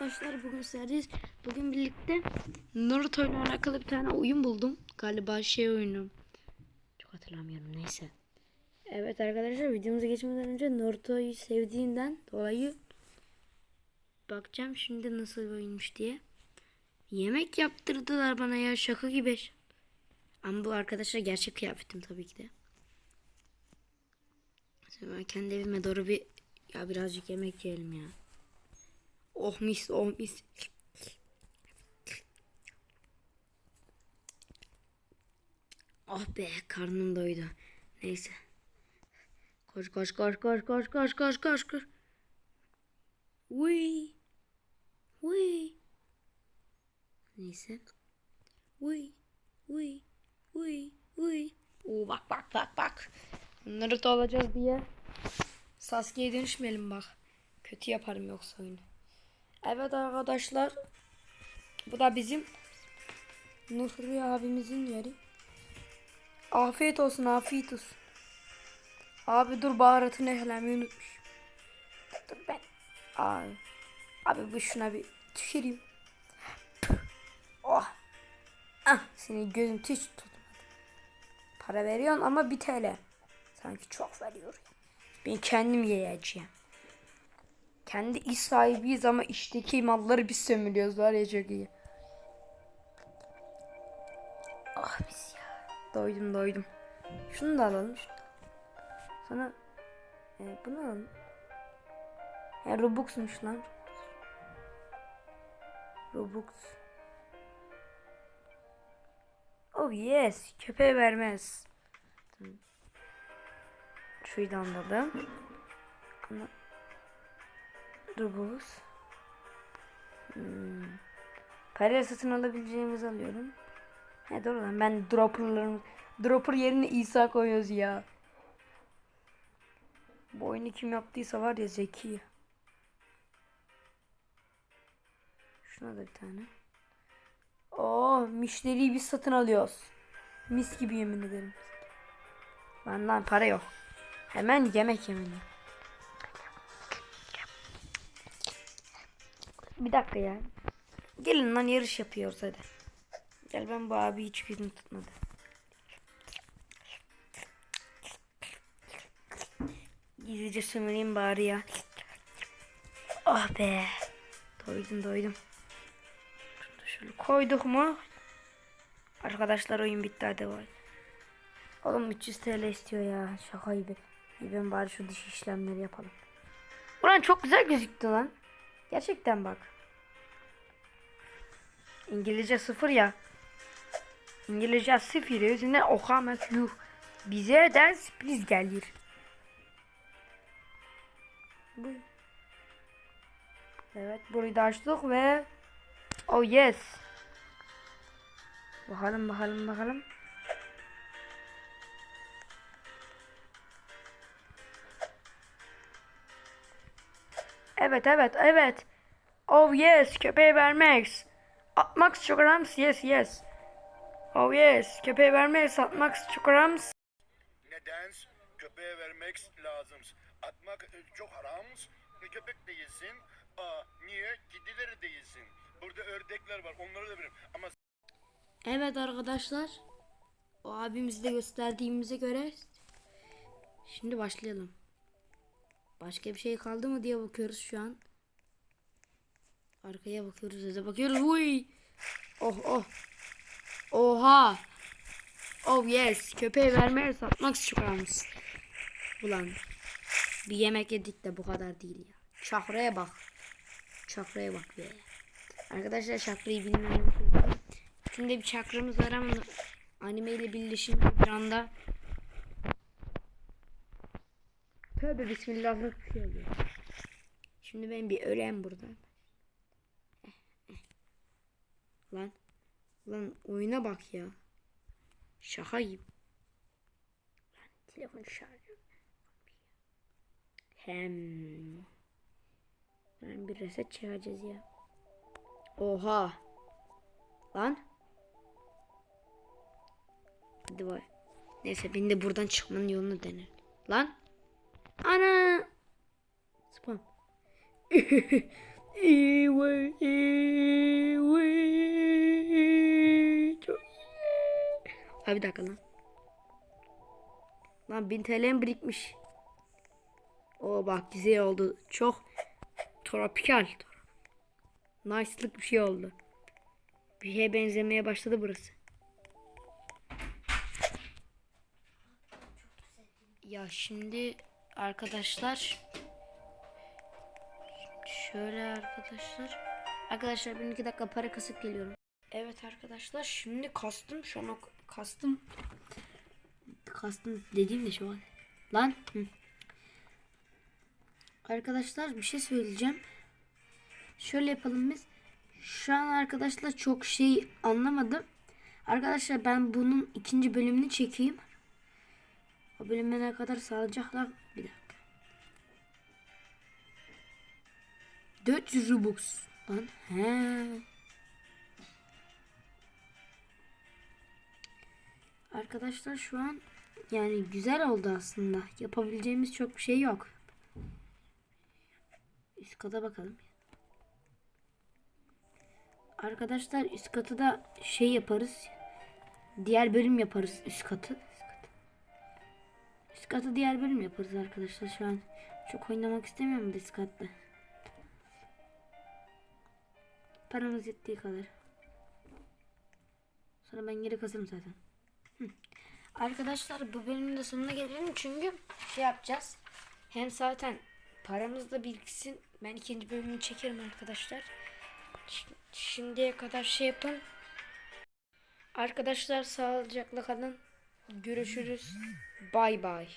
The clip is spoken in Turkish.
arkadaşlar bugün sizlerleyiz. Bugün birlikte Naruto ile alakalı bir tane oyun buldum. Galiba şey oyunu. Çok hatırlamıyorum neyse. Evet arkadaşlar videomuza geçmeden önce Naruto'yu sevdiğinden dolayı bakacağım şimdi nasıl bir oyunmuş diye. Yemek yaptırdılar bana ya şaka gibi. Ama bu arkadaşlar gerçek kıyafetim tabii ki de. Şimdi ben kendi evime doğru bir ya birazcık yemek yiyelim ya. Oh mis oh mis. Oh be karnım doydu. Neyse. Koş koş koş koş koş koş koş koş koş. Uy. Uy. Neyse. Uy. Uy. Uy. Uy. Oo bak bak bak bak. Bunları da alacağız diye. Sasuke'ye dönüşmeyelim bak. Kötü yaparım yoksa oyunu. Evet arkadaşlar. Bu da bizim Nurri abimizin yeri. Afiyet olsun afiyet olsun. Abi dur baharatını eklemeyi unutmuş. Dur ben. Abi. Abi bu şuna bir tüküreyim. Oh. Ah senin gözün hiç tutmadı. Para veriyorsun ama bir TL. Sanki çok veriyor. Ben kendim yiyeceğim. Kendi iş sahibiyiz ama işteki malları biz sömürüyoruz var ya çok iyi. Ah biz ya. Doydum doydum. Şunu da alalım. Şunu. Sonra e, bunu alalım. Ya Robux'muş lan. Robux. Oh yes. Köpeğe vermez. Şuyu da anladım. Ama Robux. Hmm. Parayla satın alabileceğimizi alıyorum. He doğru lan ben dropperlarım dropper yerine İsa koyuyoruz ya. Bu oyunu kim yaptıysa var ya zeki. Şuna da bir tane. Oo, müşteriyi biz satın alıyoruz. Mis gibi yemin ederim. Lan para yok. Hemen yemek yemeliyim. Bir dakika ya. Gelin lan yarış yapıyoruz hadi. Gel ben bu abi hiç gözüm tutmadı. Gizlice sömüreyim bari ya. Ah be. Doydum doydum. Şunu şöyle koyduk mu? Arkadaşlar oyun bitti hadi vay. Oğlum 300 TL istiyor ya. Şaka gibi. Ben bari şu dış işlemleri yapalım. Ulan çok güzel gözüktü lan. Gerçekten bak. İngilizce sıfır ya. İngilizce sıfır yüzünden okamak yuh. Bize de sürpriz gelir. Evet burayı da açtık ve oh yes. Bakalım bakalım bakalım. Evet evet evet. Oh yes köpeğe vermek. Atmak çok rams yes yes. Oh yes köpeğe vermek atmak çok rams. Neden? Köpeğe vermek lazım. Atmak e, çok haram. E, Köpek de yesin. Aa, niye? Kedileri de yesin. Burada ördekler var. Onları da verim. Ama Evet arkadaşlar. O abimizi de gösterdiğimize göre şimdi başlayalım. Başka bir şey kaldı mı diye bakıyoruz şu an. Arkaya bakıyoruz, öze bakıyoruz. Uy! Oh oh. Oha. Oh yes. Köpeğe vermeye satmak çıkarmış. Ulan. Bir yemek yedik de bu kadar değil ya. Çakraya bak. Çakraya bak be. Arkadaşlar çakrayı bilmeyen Şimdi bir çakramız var ama anime ile birleşince bir anda Tövbe bir şey. Şimdi ben bir öleyim buradan. Lan. Lan oyuna bak ya. Şaka gibi. Lan telefon şarjı. Hem. Ben bir reset çekeceğiz ya. Oha. Lan. Hadi vay. Neyse ben de buradan çıkmanın yolunu dener. Lan. Ana. Spam. Abi bir dakika lan. Lan 1000 TL'm birikmiş. O bak güzel oldu. Çok tropikal. Nice'lık bir şey oldu. Bir şeye benzemeye başladı burası. Ya şimdi arkadaşlar. Şöyle arkadaşlar. Arkadaşlar bir iki dakika para kasıp geliyorum. Evet arkadaşlar şimdi kastım şu an kastım. Kastım dediğim de şu an. Lan hı. arkadaşlar bir şey söyleyeceğim. Şöyle yapalım biz. Şu an arkadaşlar çok şey anlamadım. Arkadaşlar ben bunun ikinci bölümünü çekeyim. O bölüme ne kadar sağlayacaklar 400 Robux lan he Arkadaşlar şu an yani güzel oldu aslında. Yapabileceğimiz çok bir şey yok. Üst kata bakalım. Arkadaşlar üst katı da şey yaparız. Diğer bölüm yaparız üst katı. Üst katı diğer bölüm yaparız arkadaşlar şu an. Çok oynamak istemiyorum üst katta. Paramız yettiği kadar. Sonra ben geri kasarım zaten. Arkadaşlar bu bölümün de sonuna gelelim çünkü şey yapacağız. Hem zaten paramız da biriksin. Ben ikinci bölümünü çekerim arkadaşlar. Şimdiye kadar şey yapın. Arkadaşlar sağlıcakla kalın. Görüşürüz. Bay bay.